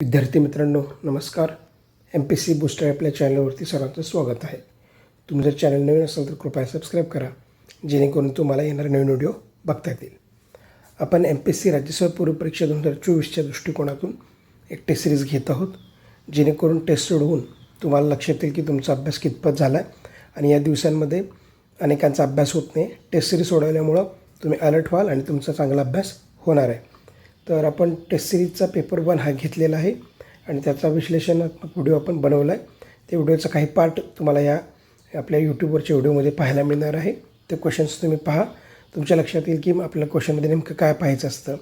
विद्यार्थी मित्रांनो नमस्कार. एम पी सी बूस्टर आपल्या चॅनलवरती सर्वांचं स्वागत आहे. तुम्ही जर चॅनल नवीन असाल तर कृपया सबस्क्राईब करा जेणेकरून तुम्हाला येणारे नवीन व्हिडिओ बघता येतील. आपण एम पी एस सी राज्यसेवा पूर्व परीक्षा दोन हजार चोवीसच्या दृष्टिकोनातून एक टेस्ट सिरीज घेत आहोत जेणेकरून टेस्ट सोडवून तुम्हाला लक्षात येईल की तुमचा अभ्यास कितपत झाला आहे आणि या दिवसांमध्ये अनेकांचा अभ्यास होत नाही. टेस्ट सिरीज सोडवल्यामुळं तुम्ही अलर्ट व्हाल आणि तुमचा चांगला अभ्यास होणार आहे. तर आपण टेस्ट सिरीजचा पेपर वन हा घेतलेला आहे आणि त्याचा विश्लेषणात्मक व्हिडिओ आपण बनवला आहे त्या व्हिडिओचा काही पार्ट तुम्हाला या आपल्या यूट्यूबवरच्या व्हिडिओमध्ये पाहायला मिळणार आहे. ते क्वेश्चन्स तुम्ही पहा. तुमच्या लक्षात येईल की आपल्या क्वेश्चनमध्ये नेमकं काय पाहायचं असतं.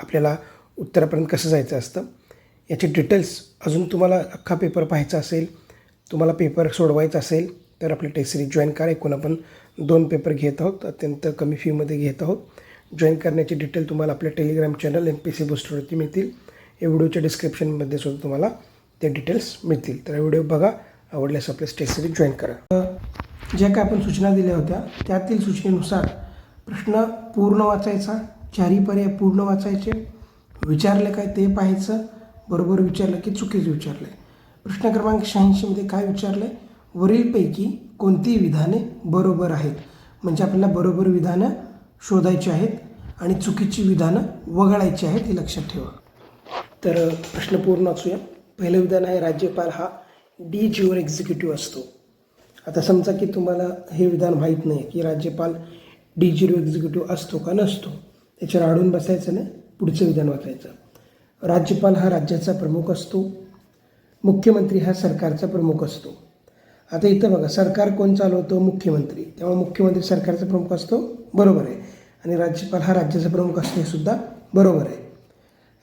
आपल्याला उत्तरापर्यंत कसं जायचं असतं. याचे डिटेल्स अजून तुम्हाला अख्खा पेपर पाहायचा असेल तुम्हाला पेपर सोडवायचा असेल तर आपली टेस्ट सिरीज जॉईन करा. एकूण आपण दोन पेपर घेत आहोत. अत्यंत कमी फीमध्ये घेत आहोत. जॉईन करण्याची डिटेल तुम्हाला आपल्या telegram channel M P C बुस्टरवरती मिळतील. या व्हिडिओच्या डिस्क्रिप्शनमध्ये सुद्धा तुम्हाला ते डिटेल्स मिळतील. तर व्हिडिओ बघा. आवडल्यास आपल्या स्टेशनरी जॉईन करा. ज्या काय आपण सूचना दिल्या होत्या त्यातील सूचनेनुसार प्रश्न पूर्ण वाचायचा चारही पर्याय पूर्ण वाचायचे विचारलं काय ते पाहायचं बरोबर विचारलं की चुकीचं विचारलं आहे प्रश्न क्रमांक शहाऐंशीमध्ये काय विचारलं आहे वरीलपैकी कोणती विधाने बरोबर आहेत? म्हणजे आपल्याला बरोबर विधानं शोधायची आहेत आणि चुकीची विधानं वगळायची आहेत हे लक्षात ठेवा. तर प्रश्न पूर्ण असूया. पहिलं विधान आहे राज्यपाल हा डी जीवर एक्झिक्युटिव्ह असतो. आता समजा की तुम्हाला हे विधान माहीत नाही की राज्यपाल डी जीरो एक्झिक्युटिव्ह असतो का नसतो त्याच्यावर आडून बसायचं नाही पुढचं विधान वाचायचं. राज्यपाल हा राज्याचा प्रमुख असतो मुख्यमंत्री हा सरकारचा प्रमुख असतो. आता इथं बघा सरकार कोण चालवतो? मुख्यमंत्री. त्यामुळे मुख्यमंत्री सरकारचा प्रमुख असतो? बरोबर आहे. आणि राज्यपाल हा राज्याचा प्रमुख असणे सुद्धा बरोबर आहे.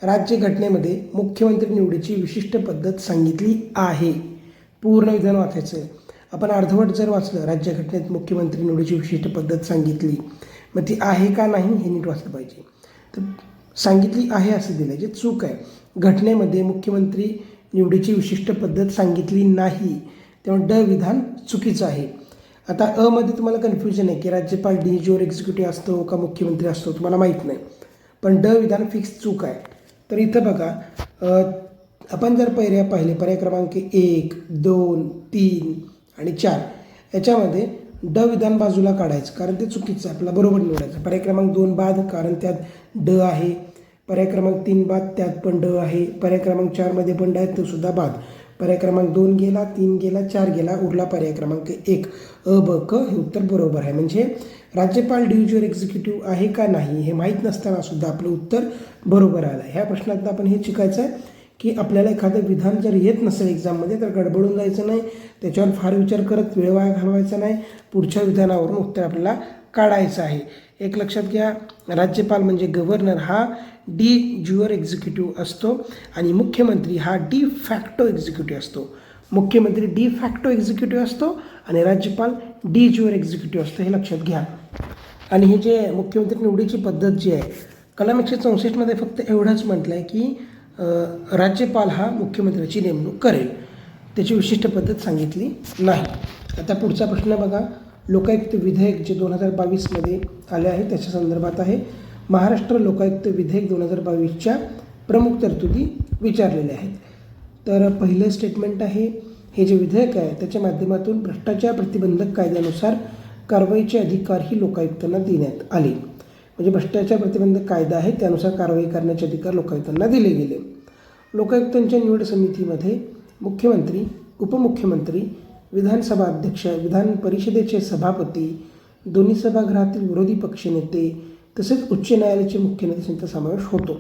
राज्यघटनेमध्ये मुख्यमंत्री निवडीची विशिष्ट पद्धत सांगितली आहे. पूर्ण विधान वाचायचं आहे आपण अर्धवट जर वाचलं राज्यघटनेत मुख्यमंत्री निवडीची विशिष्ट पद्धत सांगितली मग ती आहे का नाही हे नीट वाचलं पाहिजे. तर सांगितली आहे असं दिलं जे चूक आहे. घटनेमध्ये मुख्यमंत्री निवडीची विशिष्ट पद्धत सांगितली नाही. तेव्हा ड विधान चुकीचं आहे. आता अमध्ये तुम्हाला कन्फ्युजन आहे की राज्यपाल डी जीवर एक्झिक्युटिव्ह असतो का मुख्यमंत्री असतो तुम्हाला माहीत नाही. पण ड विधान फिक्स चूक आहे. तर इथं बघा आपण जर पर्याय पाहिले पर्याय क्रमांक एक दोन तीन आणि चार याच्यामध्ये ड विधान बाजूला काढायचं कारण ते चुकीचं आहे. आपल्याला बरोबर निवडायचं पर्याय क्रमांक दोन बाद कारण त्यात ड आहे. पर्याय क्रमांक तीन बाद त्यात पण ड आहे. पर्याय क्रमांक चारमध्ये पण ड आहे तो सुद्धा बाद. पर्याय क्रमांक दोन गेला तीन गेला चार गेला उरला पर्याय क्रमांक एक. अ ब क हे उत्तर बरोबर आहे. म्हणजे राज्यपाल डिव्हिज्युअल एक्झिक्युटिव्ह आहे का नाही हे माहीत नसताना सुद्धा आपलं उत्तर बरोबर आलं. ह्या प्रश्नात आपण हे शिकायचं आहे की आपल्याला एखादं विधान जर येत नसेल एक्झाममध्ये तर गडबडून जायचं नाही. त्याच्यावर फार विचार करत वेळ वाया घालवायचा नाही. पुढच्या विधानावरून उत्तर आपल्याला काढायचं आहे. एक लक्षात घ्या राज्यपाल म्हणजे गव्हर्नर हा डी ज्युअर एक्झिक्युटिव्ह असतो आणि मुख्यमंत्री हा डी फॅक्टो एक्झिक्युटिव्ह असतो. मुख्यमंत्री डी फॅक्टो एक्झिक्युटिव्ह असतो आणि राज्यपाल डी ज्युअर एक्झिक्युटिव्ह असतो हे लक्षात घ्या. आणि हे जे मुख्यमंत्री निवडीची पद्धत जी आहे कलम एकशे चौसष्टमध्ये फक्त एवढंच म्हटलं आहे की राज्यपाल हा मुख्यमंत्र्याची नेमणूक करेल. त्याची विशिष्ट पद्धत सांगितली नाही. आता पुढचा प्रश्न बघा. लोकायुक्त विधेयक जे दोन हजार बावीसमध्ये आले आहे त्याच्या संदर्भात आहे. महाराष्ट्र लोकायुक्त विधेयक दोन हजार बावीसच्या प्रमुख तरतुदी विचारलेल्या आहेत. तर पहिलं स्टेटमेंट आहे हे जे विधेयक आहे त्याच्या माध्यमातून भ्रष्टाचार प्रतिबंधक कायद्यानुसार कारवाईचे अधिकारही लोकायुक्तांना देण्यात आले. म्हणजे भ्रष्टाचार प्रतिबंधक कायदा आहे त्यानुसार कारवाई करण्याचे अधिकार लोकायुक्तांना दिले गेले. लोकायुक्तांच्या निवड समितीमध्ये मुख्यमंत्री उपमुख्यमंत्री विधानसभा अध्यक्ष विधान परिषदेचे सभापती दोन्ही सभागृहातील विरोधी पक्षनेते तसेच उच्च न्यायालयाचे मुख्य न्यायाधीशांचा समावेश होतो.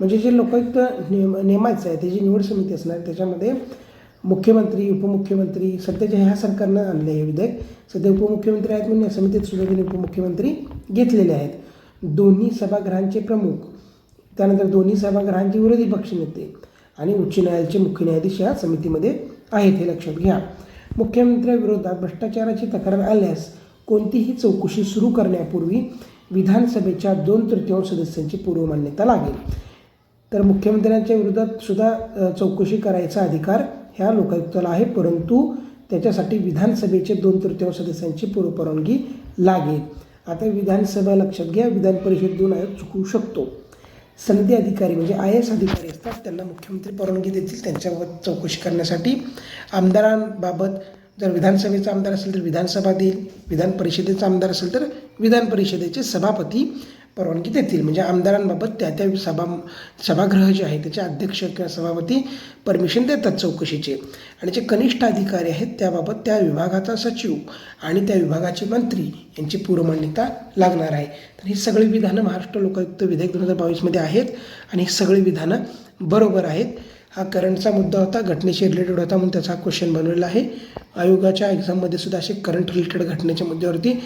म्हणजे जे लोकायुक्त नेम नेमायचं आहे त्याची निवड समिती असणार त्याच्यामध्ये मुख्यमंत्री उपमुख्यमंत्री सध्याच्या ह्या सरकारनं आणले हे विधेयक सध्या उपमुख्यमंत्री आहेत म्हणून या समितीत सुद्धा त्यांनी उपमुख्यमंत्री घेतलेले आहेत. दोन्ही सभागृहांचे प्रमुख त्यानंतर दोन्ही सभागृहांचे विरोधी पक्षनेते आणि उच्च न्यायालयाचे मुख्य न्यायाधीश या समितीमध्ये आहेत हे लक्षात घ्या. मुख्यमंत्र्यांविरोधात भ्रष्टाचाराची तक्रार आल्यास कोणतीही चौकशी सुरू करण्यापूर्वी विधानसभेच्या दोन तृतीयांश सदस्यांची पूर्वमान्यता लागेल. तर मुख्यमंत्र्यांच्या विरोधात सुद्धा चौकशी करायचा अधिकार ह्या लोकायुक्ताला आहे परंतु त्याच्यासाठी विधानसभेचे दोन तृतीयांश सदस्यांची पूर्वपरवानगी लागेल. आता विधानसभा लक्षात घ्या विधान परिषद दोन आयोग चुकवू शकतो. सनदी अधिकारी म्हणजे आय एस अधिकारी असतात. त्यांना मुख्यमंत्री परवानगी देतील. त्यांच्याबाबत चौकशी करण्यासाठी आमदारांबाबत जर विधानसभेचा आमदार असेल तर विधानसभा देईल. विधान परिषदेचा आमदार असेल तर विधान परिषदेचे सभापती परवानगी देतील. म्हणजे आमदारांबाबत त्या त्या सभा सभागृह जे आहे त्याचे अध्यक्ष किंवा सभापती परमिशन देतात चौकशीचे. आणि जे कनिष्ठ अधिकारी आहेत त्याबाबत त्या विभागाचा सचिव आणि त्या विभागाचे मंत्री यांची पूर्वमान्यता लागणार आहे. तर ही सगळी विधानं महाराष्ट्र लोकायुक्त विधेयक दोन हजार बावीसमध्ये आहेत आणि ही सगळी विधानं बरोबर आहेत. हा करंटचा मुद्दा होता घटनेशी रिलेटेड होता म्हणून त्याचा क्वेश्चन बनवलेला आहे. आयोगाच्या एक्झाममध्ये सुद्धा असे करंट रिलेटेड घटनेच्या मुद्द्यावरती